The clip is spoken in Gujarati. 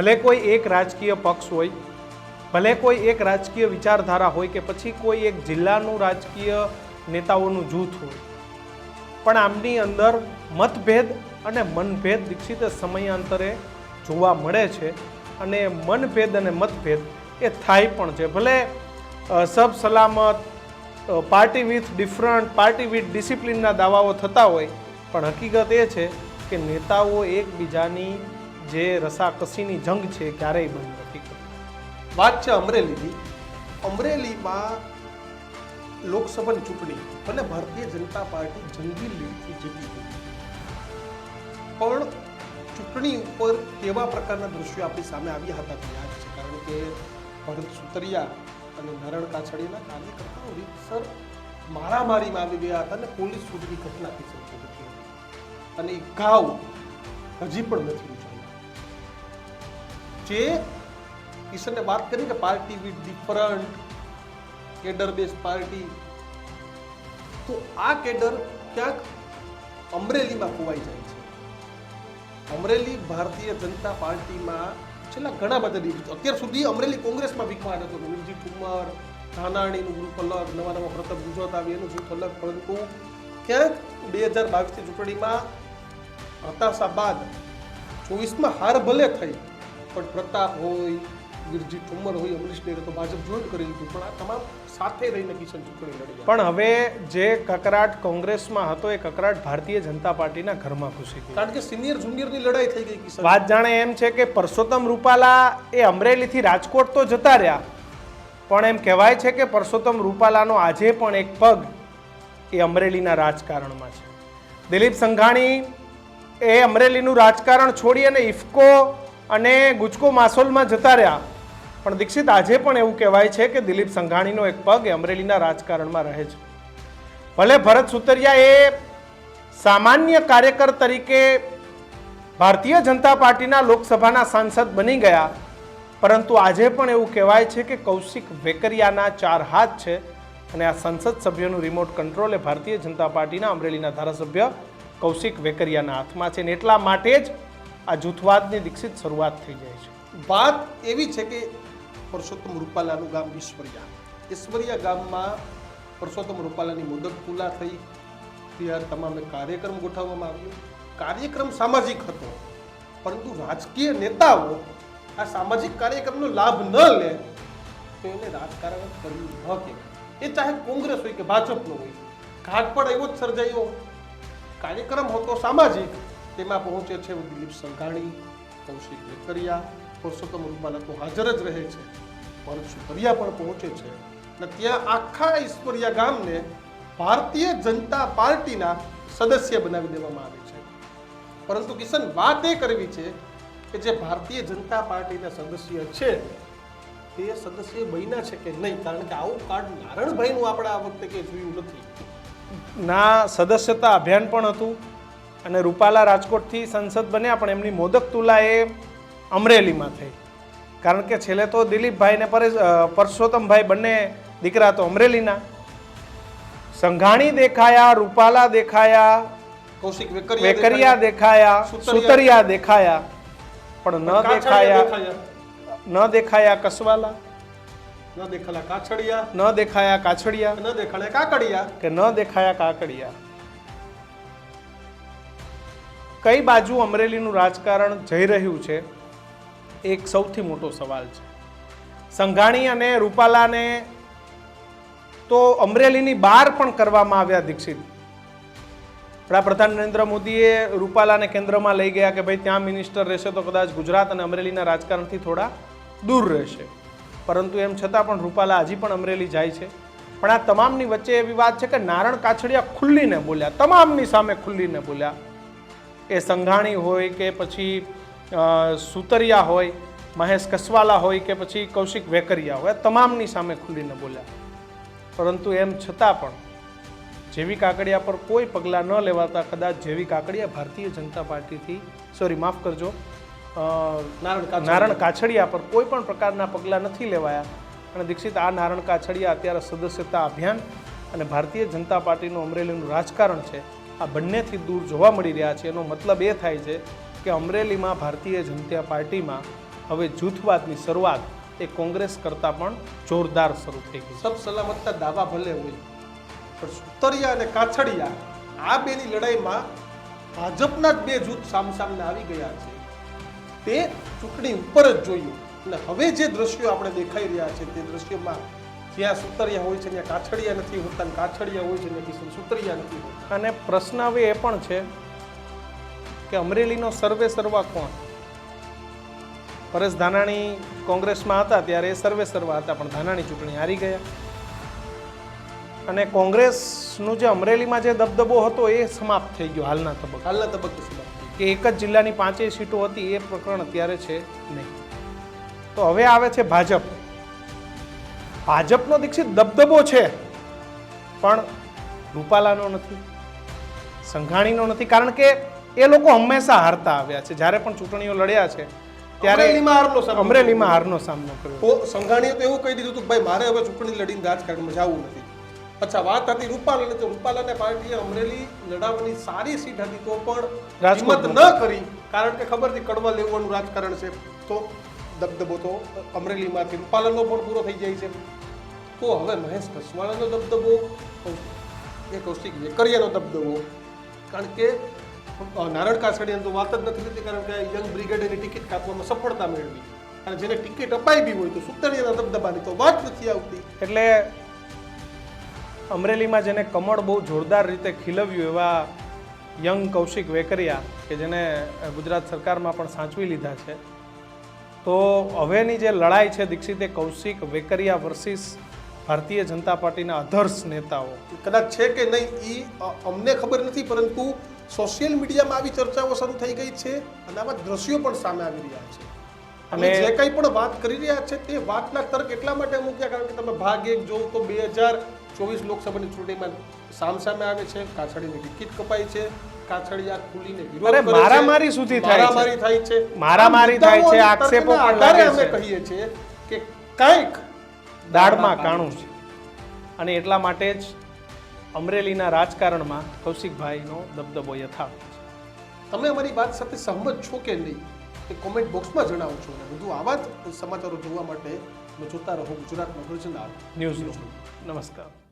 ભલે કોઈ એક રાજકીય પક્ષ હોય, ભલે કોઈ એક રાજકીય વિચારધારા હોય કે પછી કોઈ એક જિલ્લાનું રાજકીય નેતાઓનું જૂથ હોય. પણ આમની અંદર મતભેદ અને મનભેદ દીક્ષિત સમયાંતરે જોવા મળે છે અને મનભેદ અને મતભેદ એ થાય પણ છે. ભલે સબ સલામત party with different, party with ડિસિપ્લિનના દાવાઓ થતા હોય, પણ હકીકત એ છે કે નેતાઓ એકબીજાની જે રસાકસીની જંગ છે ક્યારેય બંધ નથી વાત છે અમરેલીની. અમરેલીમાં લોકસભાની ચૂંટણી અને ભારતીય જનતા પાર્ટી જંગી લીડથી જીતી પણ ચૂંટણી ઉપર કેવા પ્રકારના દ્રશ્યો આપણી સામે આવ્યા હતા તે યાદ છે? કારણ કે ભરત સુતરિયા અને નારણ કાછડીના કાર્યકર્તાઓ રીતસર મારામારીમાં આવી ગયા હતા અને પોલીસ સુધીની ઘટના થઈ હતી અને ઘાવ હજી પણ નથી જે કિશને વાત કરી કે party with different cadre base party. તો આ કેડર ક્યાંક અમરેલીમાં ખોવાઈ જાય છે. અમરેલી ભારતીય જનતા પાર્ટીમાં છેલ્લા ઘણા બધા દિવસ, અત્યાર સુધી અમરેલી કોંગ્રેસમાં વિખવાડ હતો વિરજી કુમાર, ધાનાણીનું ગ્રુપ અલગ, નવા નવા પ્રતાપ ગુજરાત આવી એનું જૂથ અલગ, પરંતુ ક્યાંક બે હજાર બાવીસની ચૂંટણીમાં હતાશા બાદ ચોવીસમાં હાર ભલે થઈ પણ પ્રતાપ હોય વિરજી ઠુમર હોય અમરીશ ડેરે તો ભાજપ જોઈન કરી લીધું. પણ આ તમામ સાથે રહીને કિશન ચૂંટણી લડી પણ હવે જે કકરાટ કોંગ્રેસમાં હતો એ કકરાટ ભારતીય જનતા પાર્ટીના ઘરમાં ઘૂસી ગયો. કારણ કે સિનિયર જુનિયરની લડાઈ થઈ ગઈ કિશન વાત જાણે એમ છે કે પરસોત્તમ રૂપાલા એ અમરેલીથી રાજકોટ તો જતા રહ્યા પણ એમ કહેવાય છે કે પરસોત્તમ રૂપાલાનો આજે પણ એક પગ એ અમરેલીના રાજકારણમાં છે. દિલીપ સંઘાણી એ અમરેલીનું રાજકારણ છોડી અને ઇફકો અને ગુજકો માસોલમાં જતા રહ્યા. પણ દીક્ષિત આજે પણ એવું કહેવાય છે કે દિલીપ સંઘાણીનો એક પગ અમરેલીના રાજકારણમાં રહે છે. ભલે ભરત સુતરિયા એ સામાન્ય કાર્યકર તરીકે ભારતીય જનતા પાર્ટીના લોકસભાના સાંસદ બની ગયા, પરંતુ આજે પણ એવું કહેવાય છે કે કૌશિક વેકરિયાના ચાર હાથ છે અને આ સંસદ સભ્યનું રિમોટ કંટ્રોલ એ ભારતીય જનતા પાર્ટીના અમરેલીના ધારાસભ્ય કૌશિક વેકરિયાના હાથમાં છે. અને એટલા માટે જ આ જૂથવાદની દીક્ષિત શરૂઆત થઈ જાય છે. વાત એવી છે કે પરસોત્તમ રૂપાલાનું ગામ ઈશ્વરિયા. ઈશ્વરિયા ગામમાં પરસોત્તમ રૂપાલાની મુદત પૂરા થઈ. ત્યારે તમામે કાર્યક્રમ ગોઠવવામાં આવ્યો. કાર્યક્રમ સામાજિક હતો. પરંતુ રાજકીય નેતાઓ આ સામાજિક કાર્યક્રમનો લાભ ન લે તો એને રાજકારણ કરવું ન કહેવાય. એ ચાહે કોંગ્રેસ હોય કે ભાજપનો હોય. ઘાટ પણ એવો જ સર્જાયો. કાર્યક્રમ હતો સામાજિક. તેમાં પહોંચે છે દિલીપ સંઘાણી, કૌશિક વેકરિયા પુરુષોત્તમ રૂપાલા તો હાજર જ રહે છે. ભરત સુતરિયા પણ પહોંચે છે. અને ત્યાં આખા ઈશ્વરિયા ગામને ભારતીય જનતા પાર્ટીના સદસ્ય બનાવી દેવામાં આવે છે. પરંતુ કિશન, વાત એ કરવી છે કે જે ભારતીય જનતા પાર્ટીના સદસ્ય છે, તે સદસ્ય બન્યા છે કે નહીં? કારણ કે આવું કાર્ડ નારણભાઈનું આપણે આ વખતે કે જોયું નથી. ના, સદસ્યતા અભિયાન પણ હતું. અને રૂપાલા રાજકોટથી સંસદ બન્યા પણ એમની મોદક તુલા એ અમરેલીમાં થઈ. કારણ કે છેલ્લે તો દિલીપભાઈ ને પરસોત્તમભાઈ બંને દીકરા તો અમરેલીના. સંઘાણી દેખાયા રૂપાલા દેખાયા કૌશિક વેકરિયા દેખાયા સુતરિયા. સુતરિયા દેખાયા પણ ન દેખાયા ન દેખાયા કસવાલા ન દેખાયા કાછડિયા. ન દેખાયા કાછડિયા ન દેખાયા કાકડિયા. કે ન દેખાયા કાકડિયા. કઈ બાજુ અમરેલીનું રાજકારણ જઈ રહ્યું છે, એક સૌથી મોટો સવાલ છે. સંઘાણી અને રૂપાલાને તો અમરેલીની બહાર પણ કરવામાં આવ્યા દીક્ષિત. વડાપ્રધાન નરેન્દ્ર મોદીએ રૂપાલાને કેન્દ્રમાં લઈ ગયા કે ભાઈ ત્યાં મિનિસ્ટર રહેશે તો કદાચ ગુજરાત અને અમરેલીના રાજકારણથી થોડા દૂર રહેશે. પરંતુ એમ છતાં પણ રૂપાલા હજી પણ અમરેલી જાય છે. પણ આ તમામની વચ્ચે એવી વાત છે કે નારણ કાછડિયા ખુલ્લીને બોલ્યા, તમામની સામે ખુલ્લીને બોલ્યા. એ સંઘાણી હોય કે પછી સુતરિયા હોય મહેશ કસવાલા હોય કે પછી કૌશિક વેકરિયા હોય તમામની સામે ખુલીને બોલ્યા. પરંતુ એમ છતાં પણ જેવી કાકડિયા પર કોઈ પગલાં ન લેવાતા કદાચ જેવી કાકડિયા ભારતીય જનતા પાર્ટીથી સોરી માફ કરજો નારણ નારણ કાછડિયા. પર કોઈ પણ પ્રકારના પગલાં નથી લેવાયા. અને દીક્ષિત આ નારણ કાછડિયા અત્યારે સદસ્યતા અભિયાન અને ભારતીય જનતા પાર્ટીનું અમરેલીનું રાજકારણ છે. આ બંનેથી દૂર જોવા મળી રહ્યા છે. એનો મતલબ એ થાય છે કે અમરેલીમાં ભારતીય જનતા પાર્ટીમાં હવે જૂથવાદની શરૂઆત એ કોંગ્રેસ કરતાં પણ જોરદાર શરૂ થઈ ગઈ સબ સલામતના દાવા ભલે હોય, પણ સુતરિયા અને કાછડિયા આ બેની લડાઈમાં ભાજપના જ બે જૂથ સામસામને આવી ગયા છે. તે ચૂંટણી ઉપર જ જોયું. અને હવે જે દ્રશ્યો આપણે દેખાઈ રહ્યા છે, તે દ્રશ્યોમાં જ્યાં સુતરિયા હોય છે ત્યાં કાછડિયા નથી હોતા અને કાછડિયા હોય છે નથી સુતરિયા નથી હોતા? અને પ્રશ્ન હવે એ પણ છે કે અમરેલીનો સર્વે સર્વા કોણ? પરેશ ધાનાણી કોંગ્રેસમાં હતા ત્યારે એ સર્વે સર્વા હતા પણ ધાનાણી ચૂંટણી હારી ગયા. અને કોંગ્રેસનું જે અમરેલીમાં જે દબદબો હતો એ સમાપ્ત થઈ ગયો હાલના તબક્કે. હાલના તબક્કે સમાપ્ત કે એક જ જિલ્લાની પાંચેય સીટો હતી એ પ્રકરણ અત્યારે છે નહીં. તો હવે આવે છે ભાજપ. ભાજપનો દીક્ષિત દબદબો છે પણ રૂપાલાનો નથી સંઘાણીનો નથી. કારણ કે એ લોકો હંમેશા હારતા આવ્યા છે. જ્યારે પણ ચૂંટણીઓ લડ્યા છે ત્યારે અમરેલીમાં હારનો સામનો અમરેલીમાં હારનો સામનો કર્યો. સંઘાણીએ તો એવું કહી દીધું હતું કે ભાઈ મારે હવે ચૂંટણી લડીને રાજકારણમાં જવું નથી. અચ્છા વાત હતી રૂપાલાની તો રૂપાલાને પાર્ટીએ અમરેલી લડાવવાની સારી સીટ હતી તો પણ રાજમત ન કરી. કારણ કે ખબર હતી કડવા લેવાનું રાજકારણ છે. તો દબદબો તો અમરેલીમાંથી રૂપાલાનો પણ પૂરો થઈ જાય છે. તો હવે મહેશ કસવાળાનો દબદબો એ કૌશિક વેકરિયાનો દબદબો. કારણ કે નારણ કાસડીયાની તો વાત જ નથી થતી કારણ કે યંગ બ્રિગેડની ટિકિટ કાપવામાં સફળતા મેળવી. અને જેને ટિકિટ અપાઈ બી હોય તો સુતરિયાના દબદબાની તો વાત નથી આવતી. એટલે અમરેલીમાં જેને કમળ બહુ જોરદાર રીતે ખીલવ્યું એવા યંગ કૌશિક વેકરિયા કે જેને ગુજરાત સરકારમાં પણ સાચવી લીધા છે, તો હવેની જે લડાઈ છે દીક્ષિત એ કૌશિક વેકરિયા વર્સિસ ભારતીય જનતા પાર્ટીના અધર્સ નેતાઓ. કદાચ છે કે નહીં એ અમને ખબર નથી પરંતુ સોશિયલ મીડિયામાં આવી ચર્ચાઓ શરૂ થઈ ગઈ છે અને આવા દ્રશ્યો પણ સામે આવી રહ્યા છે. અને જે કંઈ પણ વાત કરી રહ્યા છે તે વાતના તર્ક એટલા માટે મૂક્યા કારણ કે તમે ભાગ એક જોવો તો બે હજાર ચોવીસ લોકસભાની ચૂંટણીમાં સામસામે આવે છે કાછડીની ટિકિટ કપાય છે કાછડિયા ખુલીને વિરોધ કરે મારામારી સુધી થાય છે. મારામારી થાય છે. મારામારી થાય છે, આક્ષેપો આધારે અમે કહીએ છીએ કે કંઈક દાળમાં કાણું છે. અને એટલા માટે જ અમરેલીના રાજકારણમાં કૌશિકભાઈનો દબદબો યથાવત છે. તમે અમારી વાત સાથે સહમત છો કે નહીં? તે કોમેન્ટ બોક્સમાં જણાવો છો અને વધુ આવા જ સમાચારો જોવા માટે જોતા રહો ગુજરાતમાં ગર્જના ન્યૂઝ નમસ્કાર.